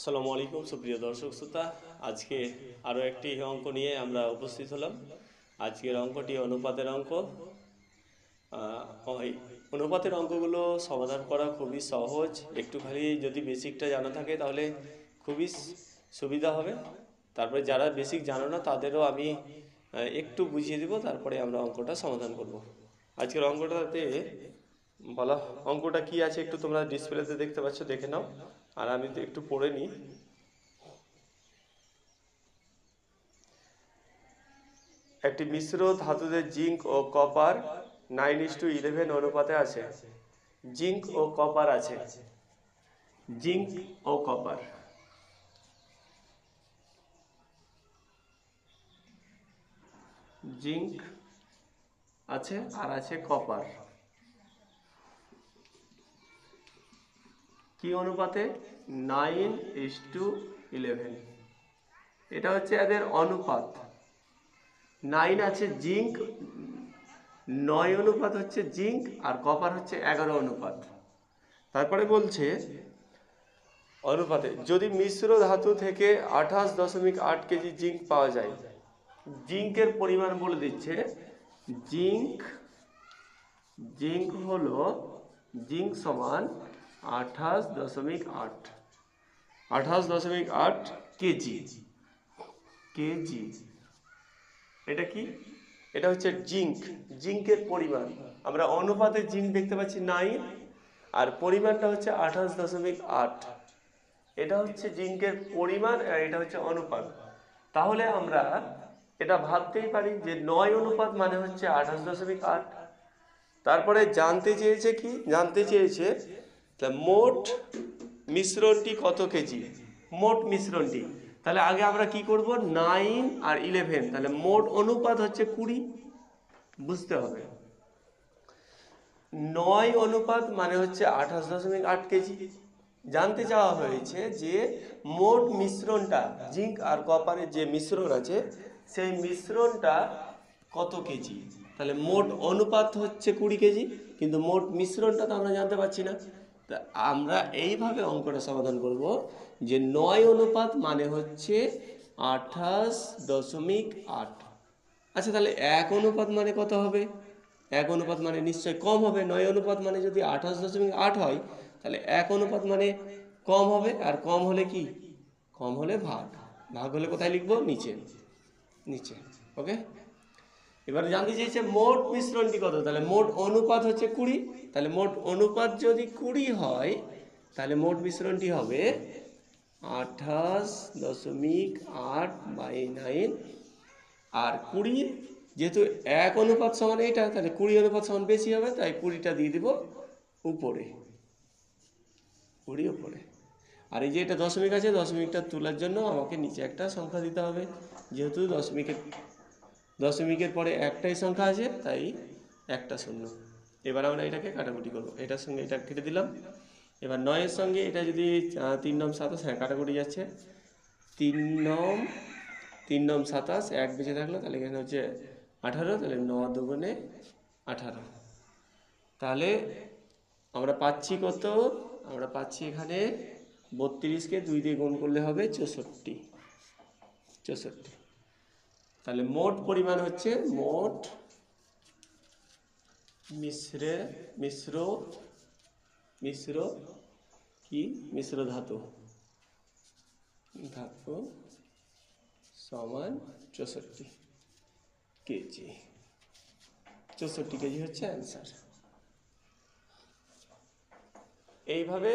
আসসালামু আলাইকুম, সুপ্রিয় দর্শক শ্রোতা। আজকে আরও একটি অঙ্ক নিয়ে আমরা উপস্থিত হলাম। আজকের অঙ্কটি অনুপাতের অঙ্ক। অনুপাতের অঙ্কগুলো সমাধান করা খুবই সহজ। একটু খালি যদি বেসিকটা জানা থাকে তাহলে খুবই সুবিধা হবে। তারপরে যারা বেসিক জানো না, তাদেরও আমি একটু বুঝিয়ে দেব, তারপরে আমরা অঙ্কটা সমাধান করব। আজকের অঙ্কটাতে বলা, অঙ্কটা কি আছে একটু তোমরা ডিসপ্লেতে দেখতে পাচ্ছ, দেখে নাও। আর আমি তো একটু পড়ে নিই। একটি মিশ্র ধাতুদের zinc O copper nine is two eleven অনুপাতে আছে। জিঙ্ক ও কপার আছে। জিঙ্ক ও কপার। জিঙ্ক আছে আর আছে কপার। কি অনুপাতে? নাইন ইস টু ইলেভেন এটা হচ্ছে এদের অনুপাত। নাইন আছে জিঙ্ক, নয় অনুপাত হচ্ছে জিঙ্ক, আর কপার হচ্ছে এগারো অনুপাত। তারপরে বলছে, অনুপাতে, যদি মিশ্র ধাতু থেকে আঠাশ দশমিক আট কেজি জিঙ্ক পাওয়া যায়, জিঙ্কের পরিমাণ বলে দিচ্ছে, জিঙ্ক জিঙ্ক হলো, জিঙ্ক সমান আঠাশ দশমিক আট। আঠাশ দশমিক আট কেজি। কেজি। এটা কি? এটা হচ্ছে জিঙ্ক। জিঙ্কের পরিমাণ। আমরা অনুপাতে জিঙ্ক দেখতে পাচ্ছি নাইন, আর পরিমাণটা হচ্ছে আঠাশ দশমিক আট। এটা হচ্ছে জিঙ্কের পরিমাণ এটা হচ্ছে অনুপাত। তাহলে আমরা এটা ভাবতেই পারি যে নয় অনুপাত মানে হচ্ছে আঠাশ দশমিক আট। তারপরে জানতে চেয়েছে কি? জানতে চেয়েছে তা মোট মিশ্রণটি কত কেজি? মোট মিশ্রণটি। তাহলে আগে আমরা কি করব? নাইন আর ইলেভেন তাহলে মোট অনুপাত হচ্ছে কুড়ি। বুঝতে হবে। নয় অনুপাত মানে হচ্ছে আঠাশ দশমিক আট কেজি। জানতে চাওয়া হয়েছে যে মোট মিশ্রণটা, জিঙ্ক আর কপারের যে মিশ্রণ আছে, সেই মিশ্রণটা কত কেজি? তাহলে মোট অনুপাত হচ্ছে কুড়ি কেজি, কিন্তু মোট মিশ্রণটা তো আমরা জানতে পারছি না। তা আমরা এইভাবে অঙ্কটা সমাধান করব যে নয় অনুপাত মানে হচ্ছে আঠাশ দশমিক আট। আচ্ছা তাহলে এক অনুপাত মানে কত হবে? এক অনুপাত মানে নিশ্চয় কম হবে। নয় অনুপাত মানে যদি আঠাশ দশমিক আট হয়, তাহলে এক অনুপাত মানে কম হবে। আর কম হলে কি? কম হলে ভাগ। ভাগ হলে কোথায় লিখব? নিচে। নিচে। ওকে? এবার জানতে চাইছে মোট মিশ্রণটি কত? তাহলে মোট অনুপাত হচ্ছে কুড়ি। তাহলে মোট অনুপাত যদি কুড়ি হয়, তাহলে মোট মিশ্রণটি হবে আঠাশ দশমিক আট বাই নাইন। আর কুড়ির যেহেতু এক অনুপাত সমান এইটা তাহলে কুড়ি অনুপাত সমান বেশি হবে, তাই কুড়িটা দিয়ে দিব উপরে। কুড়ি উপরে। আর এই যে এটা দশমিক আছে, দশমিকটা তোলার জন্য আমাকে নিচে একটা সংখ্যা দিতে হবে। যেহেতু দশমিকের দশমিকের পরে একটাই সংখ্যা আছে, তাই একটা শূন্য। এবার আমরা এটাকে কাটাকুটি করব। এটার সঙ্গে এটা কেটে দিলাম। এবার নয়ের সঙ্গে এটা যদি তিন নম সাতাশ হ্যাঁ কাটাকুটি যাচ্ছে। তিন নম তিন নম সাতাশ, এক বেঁচে থাকল, তাহলে এখানে হচ্ছে আঠারো, তাহলে ন দুগুণে আঠারো। তাহলে আমরা পাচ্ছি কত? আমরা পাচ্ছি এখানে বত্রিশকে দুই দিয়ে গুণ করলে হবে চৌষট্টি। চৌষট্টি। তাহলে মোট পরিমাণ হচ্ছে মোট মিশ্রে, মিশ্র মিশ্র কি? মিশ্র ধাতু। ধাতু সমান চৌষট্টি কেজি। চৌষট্টি কেজি হচ্ছে অ্যান্সার এইভাবে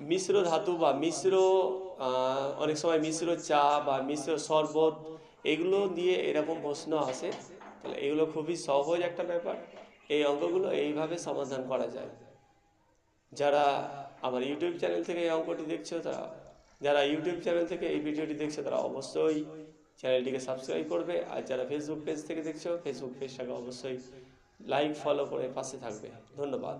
মিশ্র ধাতু বা মিশ্র অনেক সময় মিশ্র চা বা মিশ্র শরবত, এগুলো দিয়ে এরকম প্রশ্ন আসে। তাহলে এগুলো খুবই সহজ একটা ব্যাপার। এই অঙ্কগুলো এইভাবে সমাধান করা যায়। যারা আমার ইউটিউব চ্যানেল থেকে এই অঙ্কটি দেখছ, তারা, যারা ইউটিউব চ্যানেল থেকে এই ভিডিওটি দেখছ, তারা অবশ্যই চ্যানেলটিকে সাবস্ক্রাইব করবে। আর যারা ফেসবুক পেজ থেকে দেখছ ফেসবুক পেজটাকে অবশ্যই লাইক ফলো করে পাশে থাকবে। ধন্যবাদ।